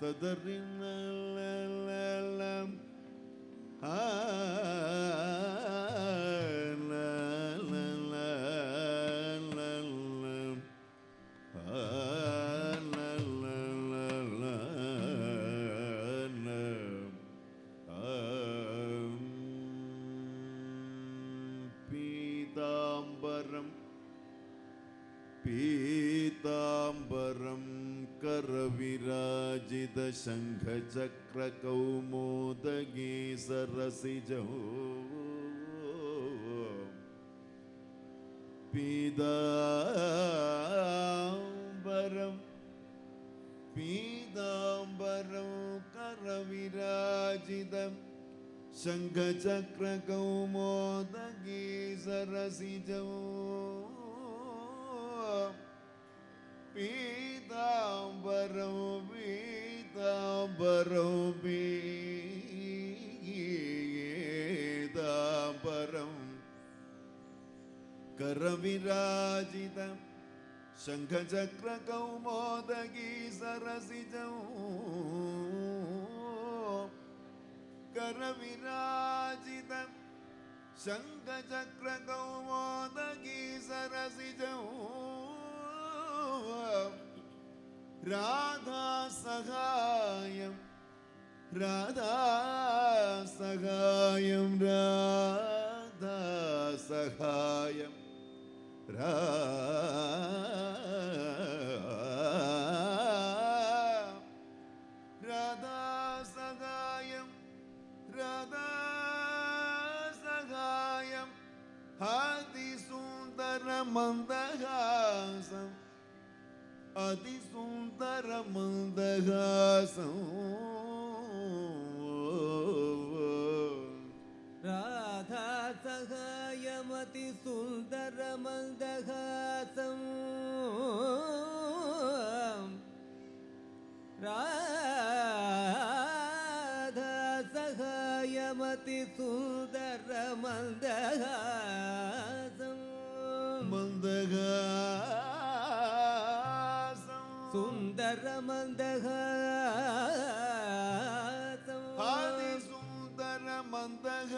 تدرين لا பீதாம்பரம் பீ കരവിരാജിത ശംഖചക്രകൗമോദഗീ സരസിജോ പീതാംബരം പീതാംബരം കരവിരാജിതം ശംഖചക്രകൗമോദഗീ பீதாம்பரம் பீதாம்பரம் பீதாம்பரம் கரவிராஜிதம் शङ्खचक्रकौमोदगी सरसिजौ। करविराजितं शङ्खचक्रकौमोदगी सरसिजौ। രാധാസഹായം രാധാസഹായം രാധാസഹായം രാധാസഹായം രാധാസഹായം അതിസുന്ദരമന്ദഹാസം అతి సుందర మందహాసం. రాధా సహాయమతి సుందర మందహాసం. రాధా సహాయమతి సుందర మందహాసం. మందగా சுந்தரமந்தக ஆதி சுந்தரமந்தக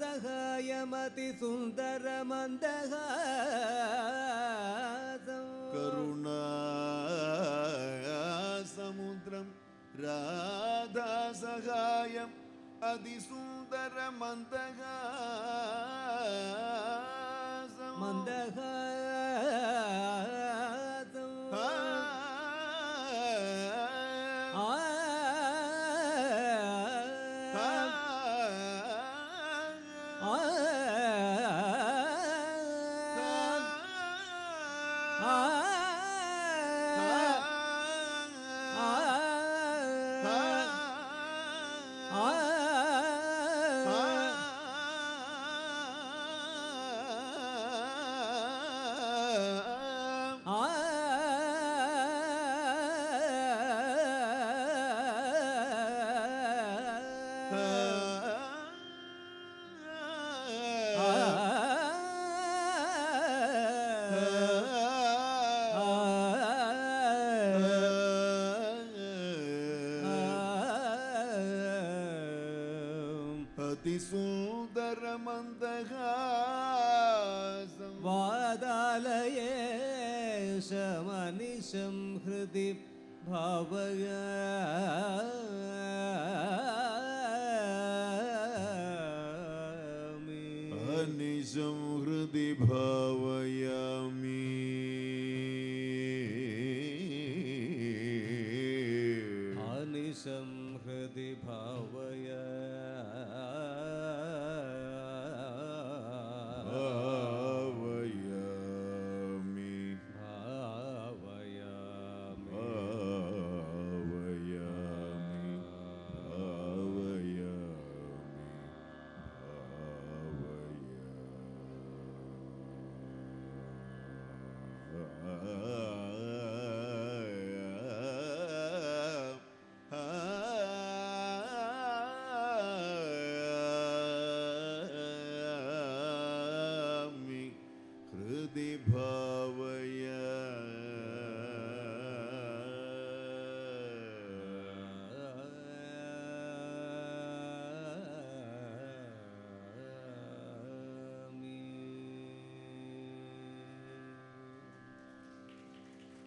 சகாயமதி சுந்தரமந்தக கருணா சமுத்திரம் ராதா சகாயம் அதிசுந்தரமந்தகா അതിസുന്ദരമന്ദഹാസം വാദാലയേശമനിശം ഹൃദി ഭാവയ. നിശം ഹൃദി ഭാവയാമി हृदि भाव